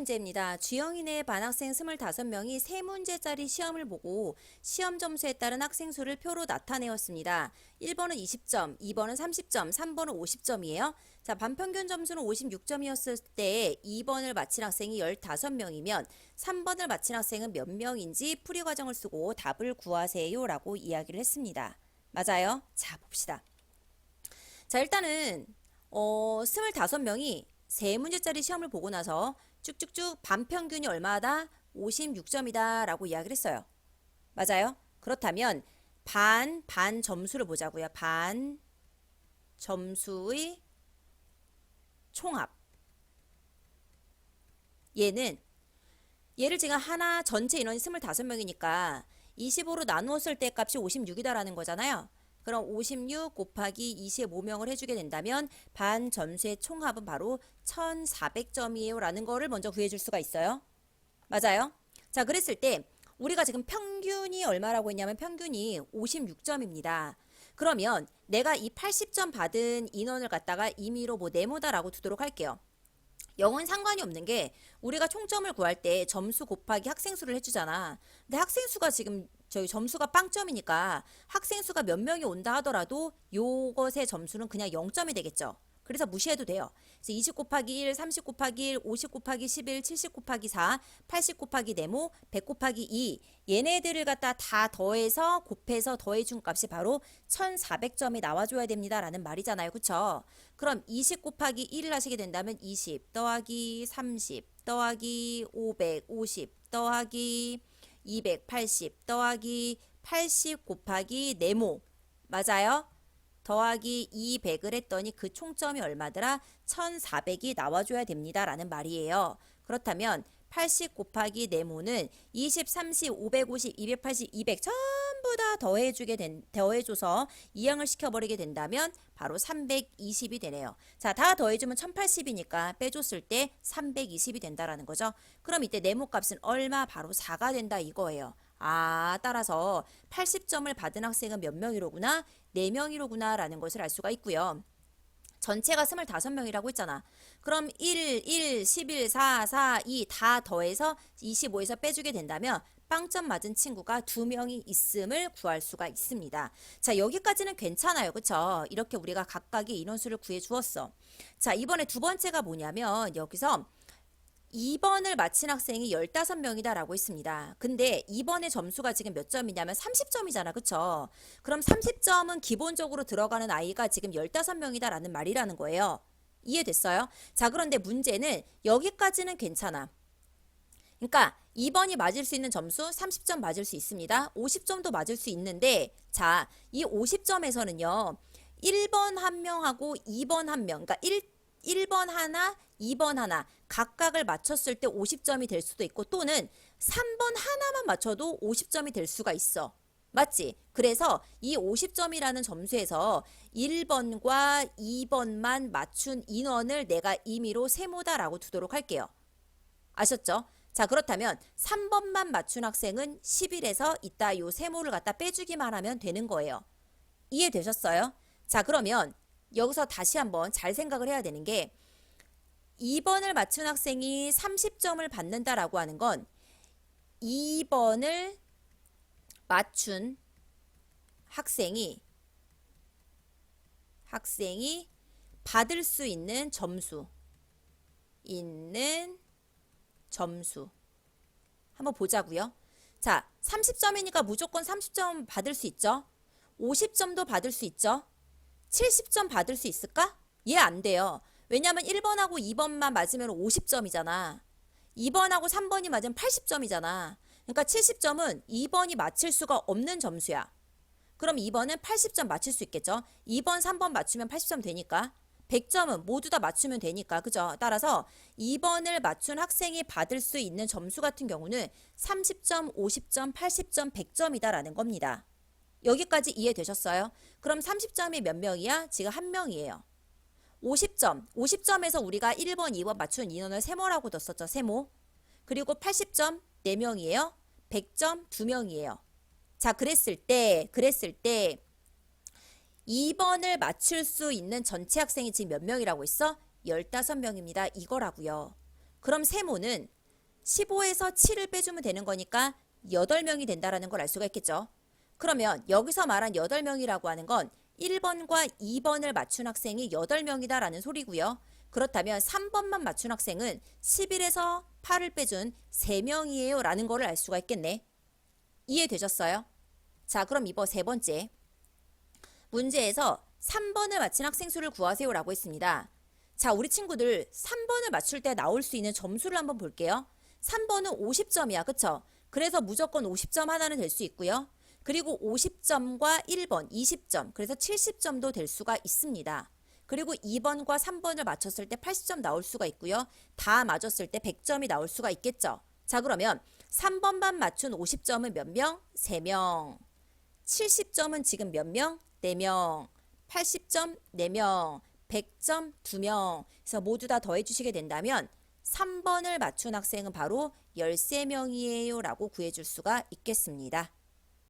문제입니다. 주영이네 반학생 25명이 세 문제짜리 시험을 보고 시험 점수에 따른 학생 수를 표로 나타내었습니다. 1번은 20점, 2번은 30점, 3번은 50점이에요. 자, 반평균 점수는 56점이었을 때 2번을 마친 학생이 15명이면 3번을 마친 학생은 몇 명인지 풀이 과정을 쓰고 답을 구하세요라고 이야기를 했습니다. 맞아요? 자, 봅시다. 자, 일단은 어, 25명이 세 문제짜리 시험을 보고 나서 쭉쭉쭉 반평균이 얼마다? 56점이다 라고 이야기를 했어요. 맞아요? 그렇다면 반, 반 점수를 보자고요. 반 점수의 총합. 얘는 얘를 지금 하나 전체 인원이 25명이니까 25로 나누었을 때 값이 56이다라는 거잖아요. 그럼 56 곱하기 25명을 해주게 된다면 반 점수의 총합은 바로 1400점이에요 라는 거를 먼저 구해줄 수가 있어요. 맞아요? 자 그랬을 때 우리가 지금 평균이 얼마라고 했냐면 평균이 56점입니다. 그러면 내가 이 80점 받은 인원을 갖다가 임의로 뭐 네모다라고 두도록 할게요. 0은 상관이 없는 게 우리가 총점을 구할 때 점수 곱하기 학생 수를 해주잖아. 근데 학생 수가 지금 저희 점수가 빵점이니까 학생 수가 몇 명이 온다 하더라도 요것의 점수는 그냥 0점이 되겠죠. 그래서 무시해도 돼요. 그래서 20 곱하기 1, 30 곱하기 1, 50 곱하기 11, 70 곱하기 4, 80 곱하기 네모, 100 곱하기 2 얘네들을 갖다 다 더해서 곱해서 더해준 값이 바로 1400점이 나와줘야 됩니다라는 말이잖아요. 그쵸? 그럼 20 곱하기 1을 하시게 된다면 20 더하기 30 더하기 550 더하기 280 더하기 80 곱하기 네모 맞아요? 더하기 200을 했더니 그 총점이 얼마더라? 1400이 나와줘야 됩니다 라는 말이에요. 그렇다면 80 곱하기 네모는 20, 30, 550, 280, 200 전부 다 더해주게 된, 더해줘서 이항을 시켜버리게 된다면 바로 320이 되네요. 자, 다 더해주면 1080이니까 빼줬을 때 320이 된다라는 거죠. 그럼 이때 네모 값은 얼마? 바로 4가 된다 이거예요. 아, 따라서 80점을 받은 학생은 몇 명이로구나? 4명이로구나 라는 것을 알 수가 있고요. 전체가 25명이라고 했잖아. 그럼 1, 1, 11, 4, 4, 2 다 더해서 25에서 빼주게 된다면 빵점 맞은 친구가 2명이 있음을 구할 수가 있습니다. 자, 여기까지는 괜찮아요. 그쵸? 이렇게 우리가 각각의 인원수를 구해 주었어. 자, 이번에 두 번째가 뭐냐면 여기서 2번을 마친 학생이 15명이다라고 했습니다. 근데 2번의 점수가 지금 몇 점이냐면 30점이잖아. 그쵸? 그럼 30점은 기본적으로 들어가는 아이가 지금 15명이다라는 말이라는 거예요. 이해됐어요? 자, 그런데 문제는 여기까지는 괜찮아. 그러니까 2번이 맞을 수 있는 점수 30점 맞을 수 있습니다. 50점도 맞을 수 있는데 자, 이 50점에서는요. 1번 한 명하고 2번 한 명. 그러니까 1 1번 하나, 2번 하나 각각을 맞췄을 때 50점이 될 수도 있고 또는 3번 하나만 맞춰도 50점이 될 수가 있어. 맞지? 그래서 이 50점이라는 점수에서 1번과 2번만 맞춘 인원을 내가 임의로 세모다라고 두도록 할게요. 아셨죠? 자, 그렇다면 3번만 맞춘 학생은 11에서 이따 요 세모를 갖다 빼주기만 하면 되는 거예요. 이해되셨어요? 자, 그러면 여기서 다시 한번 잘 생각을 해야 되는 게 2번을 맞춘 학생이 30점을 받는다라고 하는 건 2번을 맞춘 학생이 학생이 받을 수 있는 점수 있는 점수 한번 보자고요. 자, 30점이니까 무조건 30점 받을 수 있죠. 50점도 받을 수 있죠. 70점 받을 수 있을까? 얘 안 돼요. 왜냐면 1번하고 2번만 맞으면 50점이잖아. 2번하고 3번이 맞으면 80점이잖아. 그러니까 70점은 2번이 맞힐 수가 없는 점수야. 그럼 2번은 80점 맞힐 수 있겠죠? 2번, 3번 맞추면 80점 되니까. 100점은 모두 다 맞추면 되니까. 그죠? 따라서 2번을 맞춘 학생이 받을 수 있는 점수 같은 경우는 30점, 50점, 80점, 100점이다라는 겁니다. 여기까지 이해되셨어요? 그럼 30점이 몇 명이야? 지금 한 명이에요. 50점, 50점에서 우리가 1번, 2번 맞춘 인원을 세모라고 뒀었죠. 세모. 그리고 80점 4명이에요. 100점 2명이에요. 자, 그랬을 때, 그랬을 때 2번을 맞출 수 있는 전체 학생이 지금 몇 명이라고 했어? 15명입니다. 이거라고요. 그럼 세모는 15에서 7을 빼주면 되는 거니까 8명이 된다라는 걸 알 수가 있겠죠. 그러면 여기서 말한 8명이라고 하는 건 1번과 2번을 맞춘 학생이 8명이다라는 소리고요. 그렇다면 3번만 맞춘 학생은 11에서 8을 빼준 3명이에요 라는 거를 알 수가 있겠네. 이해되셨어요? 자, 그럼 이번 세 번째. 문제에서 3번을 맞힌 학생 수를 구하세요 라고 했습니다. 자, 우리 친구들 3번을 맞출 때 나올 수 있는 점수를 한번 볼게요. 3번은 50점이야. 그쵸? 그래서 무조건 50점 하나는 될 수 있고요. 그리고 50점과 1번 20점. 그래서 70점도 될 수가 있습니다. 그리고 2번과 3번을 맞췄을 때 80점 나올 수가 있고요. 다 맞았을 때 100점이 나올 수가 있겠죠. 자, 그러면 3번만 맞춘 50점은 몇 명? 3명. 70점은 지금 몇 명? 4명. 80점 4명. 100점 2명. 그래서 모두 다 더해 주시게 된다면 3번을 맞춘 학생은 바로 13명이에요 라고 구해 줄 수가 있겠습니다.